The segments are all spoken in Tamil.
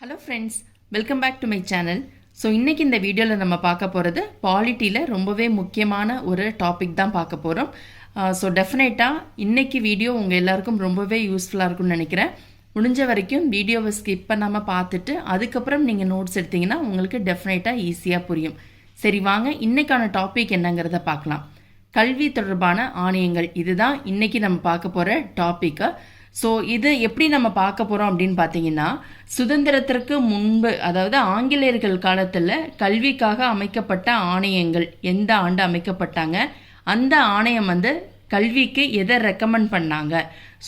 Hello friends welcome back to my channel so இன்றைக்கி இந்த வீடியோவில் நம்ம பார்க்க போகிறது பாலிட்டியில் ரொம்பவே முக்கியமான ஒரு டாபிக் தான் பார்க்க போகிறோம் ஸோ டெஃபினட்டாக இன்னைக்கு வீடியோ உங்கள் எல்லாருக்கும் ரொம்பவே யூஸ்ஃபுல்லாக இருக்கும்னு நினைக்கிறேன். முடிஞ்ச வரைக்கும் வீடியோவை ஸ்கிப் பண்ணாமல் பார்த்துட்டு அதுக்கப்புறம் நீங்கள் நோட்ஸ் எடுத்தீங்கன்னா உங்களுக்கு டெஃபினட்டாக ஈஸியாக புரியும். சரி வாங்க. இன்னைக்கான டாபிக் என்னங்கிறத பார்க்கலாம். கல்வி தொடர்பான ஆணையங்கள். இதுதான் இன்னைக்கு நம்ம பார்க்க போகிற டாப்பிக்கை ஸோ இது எப்படி நம்ம பார்க்க போகிறோம் அப்படின்னு பார்த்தீங்கன்னா சுதந்திரத்திற்கு முன்பு அதாவது ஆங்கிலேயர்கள் காலத்தில் கல்விக்காக அமைக்கப்பட்ட ஆணையங்கள் எந்த ஆண்டு அமைக்கப்பட்டாங்க? அந்த ஆணையம் வந்து கல்விக்கு எதை ரெக்கமெண்ட் பண்ணாங்க?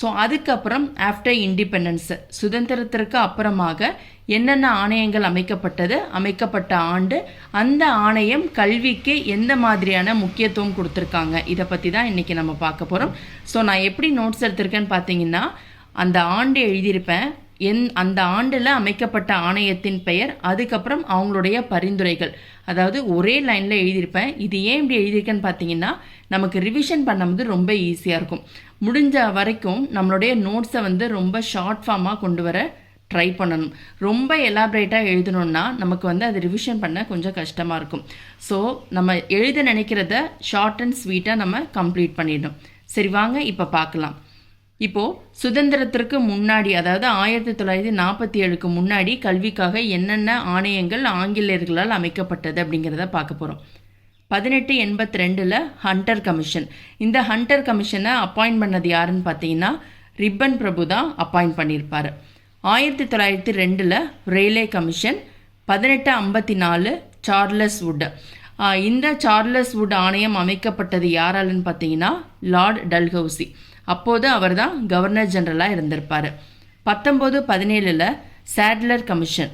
ஸோ அதுக்கப்புறம் ஆஃப்டர் இண்டிபெண்டன்ஸு சுதந்திரத்திற்கு அப்புறமாக என்னென்ன ஆணையங்கள் அமைக்கப்பட்டது? அமைக்கப்பட்ட ஆண்டு அந்த ஆணையம் கல்விக்கு எந்த மாதிரியான முக்கியத்துவம் கொடுத்துருக்காங்க? இதை பற்றி தான் இன்றைக்கி நம்ம பார்க்க போகிறோம் ஸோ நான் எப்படி நோட்ஸ் எடுத்திருக்கேன்னு பார்த்தீங்கன்னா அந்த ஆண்டு எழுதியிருப்பேன். என் அந்த ஆண்டில் அமைக்கப்பட்ட ஆணையத்தின் பெயர் அதுக்கப்புறம் அவங்களுடைய பரிந்துரைகள். அதாவது ஒரே லைனில் எழுதியிருப்பேன். இது ஏன் இப்படி எழுதியிருக்கேன்னு பார்த்தீங்கன்னா நமக்கு ரிவிஷன் பண்ணும்போது ரொம்ப ஈஸியாக இருக்கும். முடிஞ்ச வரைக்கும் நம்மளுடைய நோட்ஸை வந்து ரொம்ப ஷார்ட் ஃபார்மாக கொண்டு வர ட்ரை பண்ணணும். ரொம்ப எலாபரேட்டாக எழுதணும்னா நமக்கு வந்து அது ரிவிஷன் பண்ண கொஞ்சம் கஷ்டமாக இருக்கும். ஸோ நம்ம எழுத நினைக்கிறத ஷார்ட் அண்ட் ஸ்வீட்டாக நம்ம கம்ப்ளீட் பண்ணிடணும். சரி வாங்க இப்போ பார்க்கலாம். இப்போது சுதந்திரத்திற்கு முன்னாடி அதாவது ஆயிரத்தி தொள்ளாயிரத்தி நாற்பத்தி ஏழுக்கு முன்னாடி கல்விக்காக என்னென்ன ஆணையங்கள் ஆங்கிலேயர்களால் அமைக்கப்பட்டது அப்படிங்கிறத பார்க்க போகிறோம் பதினெட்டு எண்பத்தி ரெண்டில் ஹண்டர் கமிஷன் இந்த ஹண்டர் கமிஷனை அப்பாயிண்ட் பண்ணது யாருன்னு பார்த்தீங்கன்னா ரிப்பன் பிரபு தான் அப்பாயிண்ட் பண்ணியிருப்பார். ஆயிரத்தி தொள்ளாயிரத்தி ரெண்டில் ரெயில்வே கமிஷன் பதினெட்டு ஐம்பத்தி நாலு சார்லஸ் வுட் இந்த சார்லஸ் வுட் ஆணையம் அமைக்கப்பட்டது யாராலன்னு பார்த்தீங்கன்னா லார்ட் டல்ஹவுசி அப்போது அவர் தான் கவர்னர் ஜெனரலாக இருந்திருப்பார். பத்தொம்போது பதினேழில் சேட்லர் கமிஷன்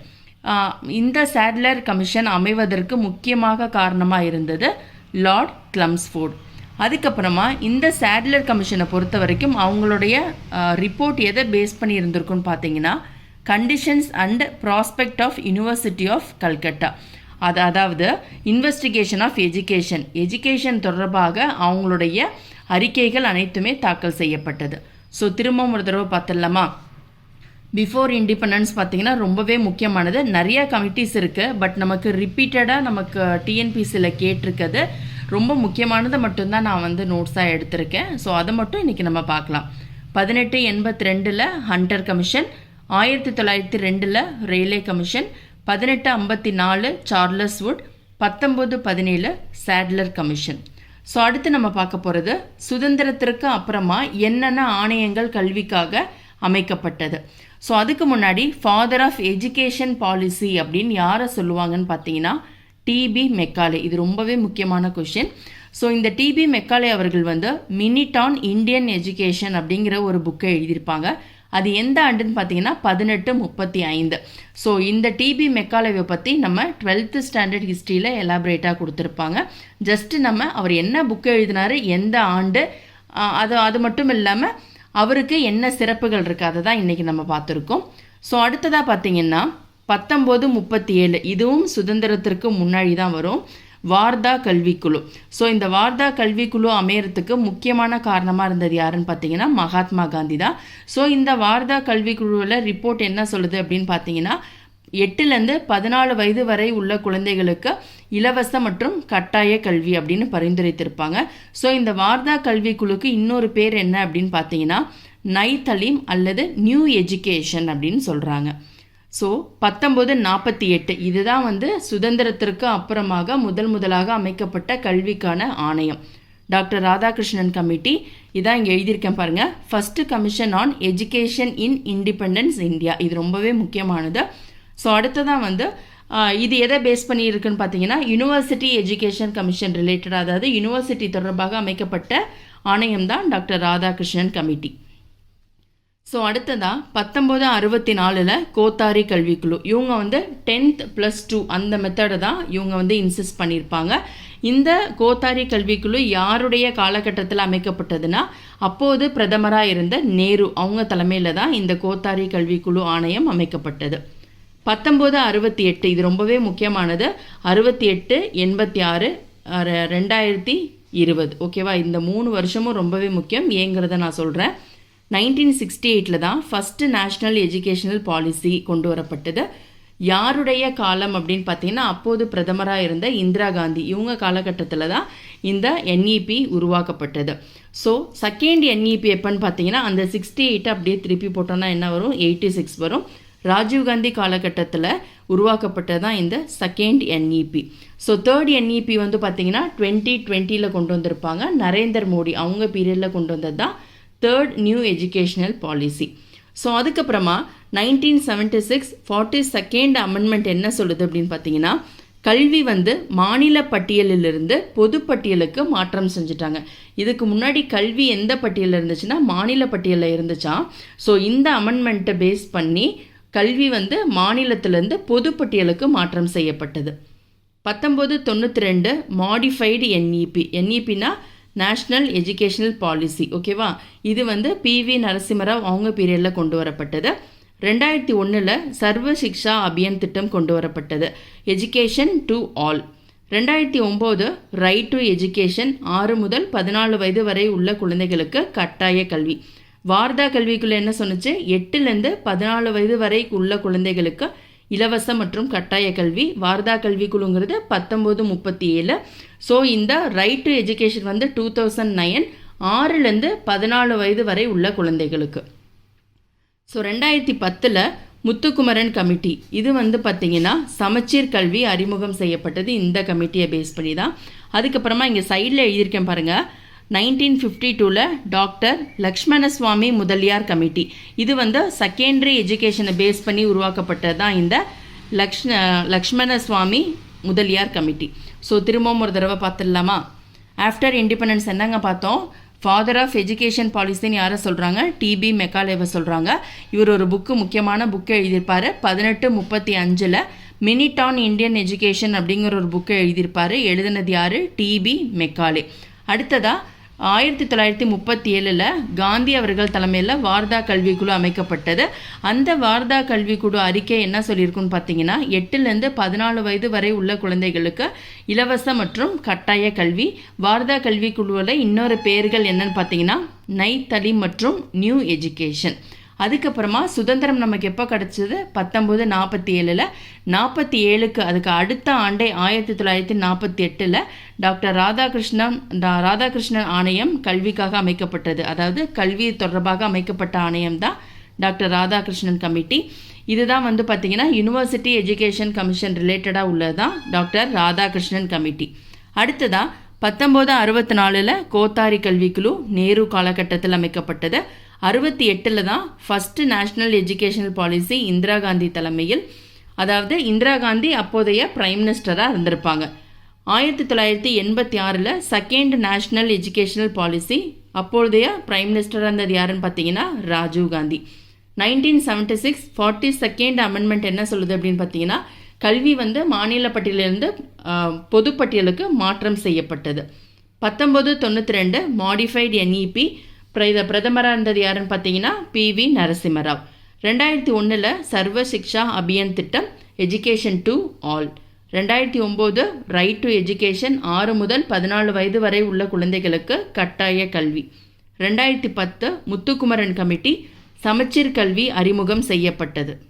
இந்த சேட்லர் கமிஷன் அமைவதற்கு முக்கியமாக காரணமாக இருந்தது லார்ட் கிளம்ஸ்ஃபோர்ட் அதுக்கப்புறமா இந்த சேட்லர் கமிஷனை பொறுத்த வரைக்கும் அவங்களுடைய ரிப்போர்ட் எதை பேஸ் பண்ணி இருந்திருக்குன்னு பார்த்தீங்கன்னா conditions and prospect of university of Calcutta அது அதாவது இன்வெஸ்டிகேஷன் ஆஃப் எஜுகேஷன் எஜுகேஷன் தொடர்பாக அவங்களுடைய அறிக்கைகள் அனைத்துமே தாக்கல் செய்யப்பட்டது. ஸோ திரும்பவும் ஒரு தடவை பார்த்துடலாமா? பிஃபோர் இண்டிபெண்டன்ஸ் பார்த்தீங்கன்னா ரொம்பவே முக்கியமானது. நிறைய கமிட்டிஸ் இருக்குது பட் நமக்கு ரிப்பீட்டடாக நமக்கு டிஎன்பிசியில் கேட்டிருக்கிறது. ரொம்ப முக்கியமானதை மட்டும்தான் நான் வந்து நோட்ஸாக எடுத்திருக்கேன். ஸோ அதை மட்டும் இன்றைக்கி நம்ம பார்க்கலாம். பதினெட்டு எண்பத்தி ரெண்டில் ஹண்டர் கமிஷன் ஆயிரத்தி தொள்ளாயிரத்தி ரெண்டில் ரெயில்வே கமிஷன் பதினெட்டு ஐம்பத்தி நாலு சார்லஸ் வுட் பத்தொம்போது பதினேழு சேட்லர் கமிஷன் ஸோ அடுத்து நம்ம பார்க்க போகிறது சுதந்திரத்திற்கு அப்புறமா என்னென்ன ஆணையங்கள் கல்விக்காக அமைக்கப்பட்டது. ஸோ அதுக்கு முன்னாடி ஃபாதர் ஆஃப் எஜுகேஷன் பாலிசி அப்படின்னு யாரை சொல்லுவாங்கன்னு பார்த்தீங்கன்னா டிபி மெக்காலே இது ரொம்பவே முக்கியமான கொஷின் ஸோ இந்த டிபி மெக்காலே அவர்கள் வந்து மினிட் ஆன் இந்தியன் எஜுகேஷன் அப்படிங்கிற ஒரு புக்கை எழுதியிருப்பாங்க. அது எந்த ஆண்டுன்னு பார்த்தீங்கன்னா பதினெட்டு முப்பத்தி ஐந்து. ஸோ இந்த டிபி மெக்காலவை பற்றி நம்ம டுவெல்த்து ஸ்டாண்டர்ட் ஹிஸ்ட்ரியில் எலாபரேட்டாக கொடுத்துருப்பாங்க. ஜஸ்ட்டு நம்ம அவர் என்ன புக்கை எழுதினாரு எந்த ஆண்டு அது அது மட்டும் இல்லாமல் அவருக்கு என்ன சிறப்புகள் இருக்குது அதை தான் இன்றைக்கி நம்ம பார்த்துருக்கோம். ஸோ அடுத்ததாக பார்த்தீங்கன்னா பத்தொம்போது முப்பத்தி ஏழு. இதுவும் சுதந்திரத்திற்கு முன்னாடி தான் வரும். வார்தா கல்விக்குழு. ஸோ இந்த வார்தா கல்விக்குழு அமையறதுக்கு முக்கியமான காரணமாக இருந்தது யாருன்னு பார்த்தீங்கன்னா மகாத்மா காந்தி தான் ஸோ இந்த வார்தா கல்விக்குழுவில் ரிப்போர்ட் என்ன சொல்லுது அப்படின்னு பார்த்தீங்கன்னா எட்டுலேருந்து பதினாலு வயது வரை உள்ள குழந்தைகளுக்கு இலவச மற்றும் கட்டாய கல்வி அப்படின்னு பரிந்துரைத்திருப்பாங்க. ஸோ இந்த வார்தா கல்விக்குழுக்கு இன்னொரு பேர் என்ன அப்படின்னு பார்த்தீங்கன்னா நை தலீம் அல்லது நியூ எஜுகேஷன் அப்படின்னு சொல்கிறாங்க ஸோ பத்தொம்போது நாற்பத்தி எட்டு. இதுதான் வந்து சுதந்திரத்திற்கு அப்புறமாக முதல் முதலாக அமைக்கப்பட்ட கல்விக்கான ஆணையம். டாக்டர் ராதாகிருஷ்ணன் கமிட்டி இதான் இங்கே எழுதியிருக்கேன் பாருங்கள் first commission on education in independence India இது ரொம்பவே முக்கியமானது. ஸோ அடுத்ததான் வந்து இது எதை பேஸ் பண்ணி இருக்குன்னு பார்த்தீங்கன்னா யூனிவர்சிட்டி எஜுகேஷன் கமிஷன் ரிலேட்டடாக அதாவது யூனிவர்சிட்டி தொடர்பாக அமைக்கப்பட்ட ஆணையம் தான் டாக்டர் ராதாகிருஷ்ணன் கமிட்டி. ஸோ அடுத்ததாக பத்தொம்போது அறுபத்தி நாலில் கோத்தாரி கல்விக்குழு. இவங்க வந்து டென்த் ப்ளஸ் டூ அந்த மெத்தடை தான் இவங்க வந்து இன்சிஸ்ட் பண்ணியிருப்பாங்க இந்த கோத்தாரி கல்விக்குழு யாருடைய காலகட்டத்தில் அமைக்கப்பட்டதுன்னா அப்போது பிரதமராக இருந்த நேரு அவங்க தலைமையில் தான் இந்த கோத்தாரி கல்விக்குழு ஆணையம் அமைக்கப்பட்டது. பத்தொம்போது அறுபத்தி எட்டு இது ரொம்பவே முக்கியமானது. அறுபத்தி எட்டு எண்பத்தி ஆறு ரெண்டாயிரத்தி இருபது. ஓகேவா இந்த மூணு வருஷமும் ரொம்பவே முக்கியம். ஏங்கிறத நான் சொல்கிறேன் நைன்டீன் சிக்ஸ்டி எயிட்டில் தான் ஃபஸ்ட்டு நேஷ்னல் எஜுகேஷனல் பாலிசி கொண்டு வரப்பட்டது. யாருடைய காலம் அப்படின்னு பார்த்தீங்கன்னா அப்போது பிரதமராக இருந்த இந்திரா காந்தி. இவங்க காலகட்டத்தில் தான் இந்த என்இபி உருவாக்கப்பட்டது. ஸோ செகண்ட் என்இபி எப்போன்னு பார்த்தீங்கன்னா அந்த சிக்ஸ்டி எயிட்டை அப்படியே திருப்பி போட்டோம்னா என்ன வரும்? எயிட்டி சிக்ஸ் வரும் ராஜீவ்காந்தி காலகட்டத்தில் உருவாக்கப்பட்டது தான் இந்த second NEP so third NEP வந்து பார்த்தீங்கன்னா டுவெண்ட்டி டுவெண்ட்டியில் கொண்டு வந்திருப்பாங்க. நரேந்தர் மோடி அவங்க பீரியடில் கொண்டு வந்தது தான் third new educational policy so அதுக்கப்புறமா nineteen seventy six forty second amendment என்ன சொல்லுது அப்படின்னு பார்த்தீங்கன்னா கல்வி வந்து மாநில பட்டியலிலிருந்து பொது பட்டியலுக்கு மாற்றம் செஞ்சுட்டாங்க. இதுக்கு முன்னாடி கல்வி எந்த பட்டியலில் இருந்துச்சுன்னா மாநில பட்டியலில் இருந்துச்சா? ஸோ இந்த அமெண்ட்மெண்ட்டை பேஸ் பண்ணி கல்வி வந்து மாநிலத்திலேருந்து பொது பட்டியலுக்கு மாற்றம் செய்யப்பட்டது. பத்தொம்போது தொண்ணூற்றி ரெண்டு மாடிஃபைடு என்இபி என்இபினா நேஷ்னல் எஜுகேஷனல் பாலிசி ஓகேவா இது வந்து பிவி நரசிம்மராவ் அவங்க பீரியடில் கொண்டு வரப்பட்டது. ரெண்டாயிரத்தி ஒன்றில் சர்வ சிக்ஷா அபியான் திட்டம் கொண்டு வரப்பட்டது. எஜுகேஷன் டு ஆல் ரெண்டாயிரத்தி ஒம்போது ரைட் டு எஜுகேஷன் ஆறு முதல் பதினாலு வயது வரை உள்ள குழந்தைகளுக்கு கட்டாய கல்வி. வார்தா கல்விக்குள்ளே என்ன சொன்னுச்சு? எட்டுலேருந்து பதினாலு வயது வரை உள்ள குழந்தைகளுக்கு இலவச மற்றும் கட்டாய கல்வி வார்தா கல்வி குழுங்கிறது பத்தொம்போது முப்பத்தி ஏழு ஸோ இந்த ரைட் டு எஜுகேஷன் வந்து டூ தௌசண்ட் நைன் ஆறுலேருந்து பதினாலு வயது வரை உள்ள குழந்தைகளுக்கு. ஸோ ரெண்டாயிரத்தி பத்தில் முத்துக்குமரன் கமிட்டி இது வந்து பார்த்திங்கன்னா சமச்சீர் கல்வி அறிமுகம் செய்யப்பட்டது. இந்த கமிட்டியை பேஸ் பண்ணி தான் அதுக்கப்புறமா இங்கே சைடில் எழுதியிருக்கேன் பாருங்கள் நைன்டீன் ஃபிஃப்டி டூவில் டாக்டர் லக்ஷ்மணசுவாமி முதலியார் கமிட்டி. இது வந்து செகண்டரி எஜுகேஷனை பேஸ் பண்ணி உருவாக்கப்பட்டது தான் இந்த லக்ஷ் லக்ஷ்மணசுவாமி முதலியார் கமிட்டி. ஸோ திரும்பவும் ஒரு தடவை பார்த்துடலாமா? ஆஃப்டர் இண்டிபெண்டன்ஸ் என்னங்க பார்த்தோம்? ஃபாதர் ஆஃப் எஜுகேஷன் பாலிசின்னு யாரை சொல்கிறாங்க டிபி மெக்காலேவை சொல்கிறாங்க இவர் ஒரு புக்கு முக்கியமான புக்கு எழுதியிருப்பார். பதினெட்டு முப்பத்தி அஞ்சில் மினிட் ஆன் இந்தியன் எஜுகேஷன் அப்படிங்கிற ஒரு புக்கை எழுதியிருப்பார். எழுதினது யார்? டிபி மெக்காலே அடுத்ததாக ஆயிரத்தி தொள்ளாயிரத்தி முப்பத்தி ஏழில் காந்தி அவர்கள் தலைமையில் வார்தா கல்விக்குழு அமைக்கப்பட்டது. அந்த வார்தா கல்விக்குழு அறிக்கை என்ன சொல்லியிருக்குன்னு பார்த்தீங்கன்னா எட்டுலேருந்து பதினாலு வயது வரை உள்ள குழந்தைகளுக்கு இலவச மற்றும் கட்டாய கல்வி. வார்தா கல்விக்குழுவில் இன்னொரு பெயர்கள் என்னன்னு பார்த்தீங்கன்னா நைத்தளி மற்றும் நியூ எஜுகேஷன். அதுக்கப்புறமா சுதந்திரம் நமக்கு எப்போ கிடச்சிது? பத்தொம்போது நாற்பத்தி ஏழில் நாற்பத்தி ஏழுக்கு அதுக்கு அடுத்த ஆண்டே ஆயிரத்தி தொள்ளாயிரத்தி நாற்பத்தி எட்டில் டாக்டர் ராதாகிருஷ்ணன் ராதாகிருஷ்ணன் ஆணையம் கல்விக்காக அமைக்கப்பட்டது. அதாவது கல்வி தொடர்பாக அமைக்கப்பட்ட ஆணையம் தான் டாக்டர் ராதாகிருஷ்ணன் கமிட்டி. இதுதான் வந்து பார்த்திங்கன்னா யூனிவர்சிட்டி எஜுகேஷன் கமிஷன் ரிலேட்டடாக உள்ளது தான் டாக்டர் ராதாகிருஷ்ணன் கமிட்டி. அடுத்ததாக பத்தொம்போது அறுபத்தி நாலில் கோத்தாரி கல்விக்குழு நேரு காலகட்டத்தில் அமைக்கப்பட்டது. அறுபத்தி எட்டில் தான் first national educational policy Indira Gandhi தலைமையில். அதாவது இந்திரா காந்தி அப்போதைய பிரைம் மினிஸ்டராக இருந்திருப்பாங்க. ஆயிரத்தி தொள்ளாயிரத்தி எண்பத்தி ஆறில் செகண்ட் நேஷ்னல் எஜுகேஷனல் பாலிசி அப்பொழுதைய பிரைம் மினிஸ்டராக இருந்தது யாருன்னு பார்த்தீங்கன்னா Rajiv Gandhi. Nineteen seventy six forty second amendment என்ன சொல்லுது அப்படின்னு பார்த்தீங்கன்னா கல்வி வந்து மாநில பட்டியலிருந்து பொதுப்பட்டியலுக்கு மாற்றம் செய்யப்பட்டது. பத்தொம்பது தொண்ணூற்றி ரெண்டு மாடிஃபைடு என்இபி இதை பிரதமராக இருந்தது யாருன்னு பார்த்தீங்கன்னா பி வி நரசிம்மராவ். ரெண்டாயிரத்தி ஒன்றில் சர்வ சிக்ஷா அபியான் திட்டம் எஜுகேஷன் டு ஆல் ரெண்டாயிரத்தி ஒம்பது ரைட் டு எஜுகேஷன் ஆறு முதல் பதினாலு வயது வரை உள்ள குழந்தைகளுக்கு கட்டாய கல்வி. ரெண்டாயிரத்தி பத்து முத்துக்குமரன் கமிட்டி சமச்சீர் கல்வி அறிமுகம் செய்யப்பட்டது.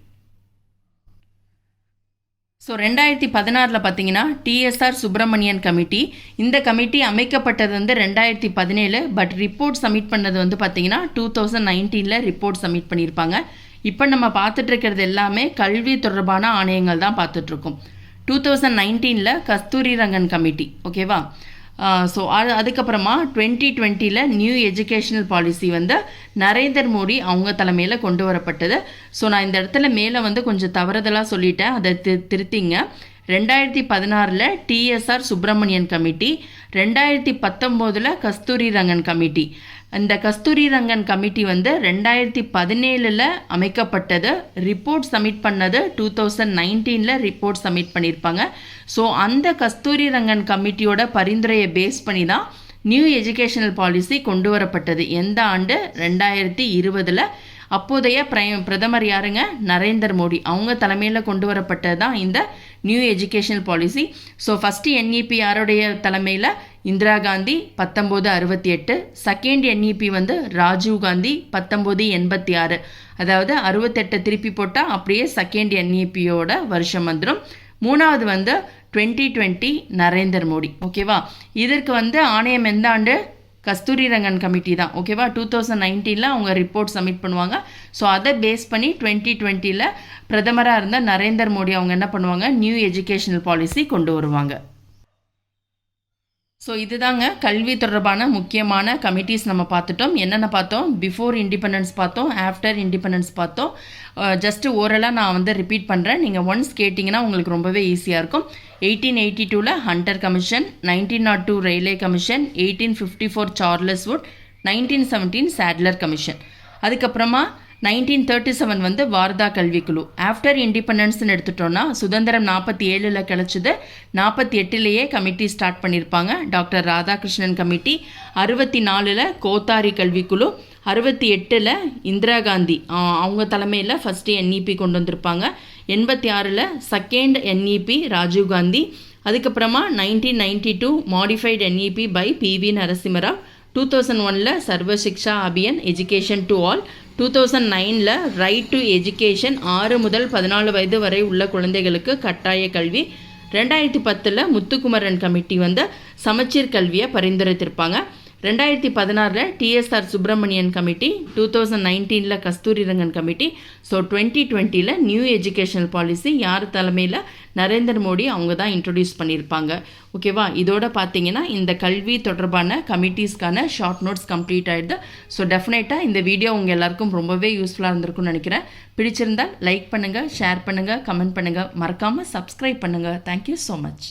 ஸோ ரெண்டாயிரத்தி பதினாறில் பார்த்தீங்கன்னா டிஎஸ்ஆர் சுப்பிரமணியன் கமிட்டி இந்த கமிட்டி அமைக்கப்பட்டது வந்து ரெண்டாயிரத்தி பதினேழு பட் ரிப்போர்ட் சப்மிட் பண்ணது வந்து பார்த்தீங்கன்னா டூ தௌசண்ட் நைன்டீனில் ரிப்போர்ட் சப்மிட் பண்ணியிருப்பாங்க இப்போ நம்ம பார்த்துட்ருக்கிறது எல்லாமே கல்வி தொடர்பான ஆணையங்கள் தான் பார்த்துட்ருக்கோம் டூ தௌசண்ட் நைன்டீனில் கஸ்தூரி ரங்கன் கமிட்டி ஓகேவா ஸோ அது அதுக்கப்புறமா டுவெண்ட்டி டுவெண்ட்டியில் நியூ எஜுகேஷனல் பாலிசி வந்து நரேந்தர் மோடி அவங்க தலைமையில் கொண்டு வரப்பட்டது. ஸோ நான் இந்த இடத்துல மேலே வந்து கொஞ்சம் தவறுதலாக சொல்லிட்டேன். அதை தி திருத்திங்க. ரெண்டாயிரத்தி பதினாறில் டிஎஸ்ஆர் சுப்பிரமணியன் கமிட்டி ரெண்டாயிரத்தி பத்தொம்போதில் கஸ்தூரி ரங்கன் கமிட்டி இந்த கஸ்தூரி ரங்கன் கமிட்டி வந்து ரெண்டாயிரத்தி பதினேழில் அமைக்கப்பட்டது. ரிப்போர்ட் சப்மிட் பண்ணது டூ தௌசண்ட் நைன்டீனில் ரிப்போர்ட் சப்மிட் பண்ணியிருப்பாங்க ஸோ அந்த கஸ்தூரி ரங்கன் கமிட்டியோட பரிந்துரையை பேஸ் பண்ணி தான் நியூ எஜுகேஷனல் பாலிசி கொண்டு வரப்பட்டது. எந்த ஆண்டு? ரெண்டாயிரத்தி இருபதில். அப்போதைய பிரைம் பிரதமர் யாருங்க? நரேந்தர் மோடி. அவங்க தலைமையில் கொண்டு வரப்பட்டது தான் இந்த new educational policy so first NEP யாருடைய தலைமையில்? இந்திரா காந்தி பத்தொம்போது அறுபத்தி எட்டு. செகண்ட் என்இபி வந்து ராஜீவ் காந்தி பத்தொம்போது எண்பத்தி ஆறு. அதாவது அறுபத்தெட்டை திருப்பி போட்டால் அப்படியே செகண்ட் என்இபியோட வருஷம் வந்துடும் மூணாவது வந்து டுவெண்ட்டி டுவெண்ட்டி நரேந்தர் மோடி. ஓகேவா இதற்கு வந்து ஆணையம் எந்த ஆண்டு? கஸ்தூரி ரங்கன் கமிட்டி தான் ஓகேவா டூ தௌசண்ட் நைன்டீனில் அவங்க ரிப்போர்ட் சப்மிட் பண்ணுவாங்க. ஸோ அதை பேஸ் பண்ணி டுவெண்ட்டி டுவெண்ட்டியில் பிரதமராக இருந்த நரேந்தர் மோடி அவங்க என்ன பண்ணுவாங்க? நியூ எஜுகேஷனல் பாலிசி கொண்டு வருவாங்க. ஸோ இதுதாங்க கல்வி தொடர்பான முக்கியமான கமிட்டிஸ் நம்ம பார்த்துட்டோம். என்னென்ன பார்த்தோம்? பிஃபோர் இண்டிபெண்டன்ஸ் பார்த்தோம் ஆஃப்டர் இண்டிபெண்டன்ஸ் பார்த்தோம். Uh, ஜஸ்ட்டு ஓரலாக நான் வந்து ரிப்பீட் பண்ணுறேன் நீங்கள் ஒன்ஸ் கேட்டிங்கன்னா உங்களுக்கு ரொம்பவே ஈஸியாக இருக்கும். எயிட்டீன் எயிட்டி டூவில் Hunter commission nineteen nought two railway commission eighteen fifty four Charles Wood nineteen seventeen Sadler commission அதுக்கப்புறமா நைன்டீன் தேர்ட்டி செவன் வந்து வார்தா கல்விக்குழு. ஆஃப்டர் இண்டிபெண்டன்ஸ்னு எடுத்துட்டோம்னா சுதந்திரம் நாற்பத்தி ஏழில் கிடச்சிது நாற்பத்தி எட்டுலேயே கமிட்டி ஸ்டார்ட் பண்ணியிருப்பாங்க டாக்டர் ராதாகிருஷ்ணன் கமிட்டி அறுபத்தி நாலில் கோத்தாரி கல்விக்குழு. அறுபத்தி எட்டில் இந்திரா காந்தி அவங்க தலைமையில் ஃபஸ்ட்டு என்இபி கொண்டு வந்திருப்பாங்க. எண்பத்தி ஆறில் செகண்ட் என்இபி ராஜீவ் காந்தி அதுக்கப்புறமா nineteen ninety two modified NEP by PV Narasimharao two thousand ஒனில் Sarvashiksha Abhiyan education to all two thousand நைனில் ரைட் டு எஜுகேஷன் ஆறு முதல் பதினாலு வயது வரை உள்ள குழந்தைகளுக்கு கட்டாய கல்வி ரெண்டாயிரத்தி பத்தில் முத்துக்குமரன் கமிட்டி வந்து சமச்சீர் கல்வியை பரிந்துரைத்திருப்பாங்க. ரெண்டாயிரத்தி பதினாறில் TSR Subramanian committee two thousand நைன்டீனில் Kasturi Rangan committee so twenty டுவெண்ட்டியில் நியூ எஜுகேஷனல் பாலிசி யார் தலைமையில் நரேந்திர மோடி அவங்க தான் இன்ட்ரடியூஸ் பண்ணியிருப்பாங்க ஓகேவா இதோட பார்த்தீங்கன்னா இந்த கல்வி தொடர்பான கமிட்டிஸ்க்கான ஷார்ட் நோட்ஸ் கம்ப்ளீட் ஆகிடுது ஸோ டெஃபினட்டாக இந்த வீடியோ உங்கள் எல்லாருக்கும் ரொம்பவே யூஸ்ஃபுல்லாக இருந்திருக்கும்னு நினைக்கிறேன். பிடிச்சிருந்தால் லைக் பண்ணுங்கள் ஷேர் பண்ணுங்கள் கமெண்ட் பண்ணுங்கள் மறக்காமல் சப்ஸ்கிரைப் பண்ணுங்கள் தேங்க்யூ ஸோ மச்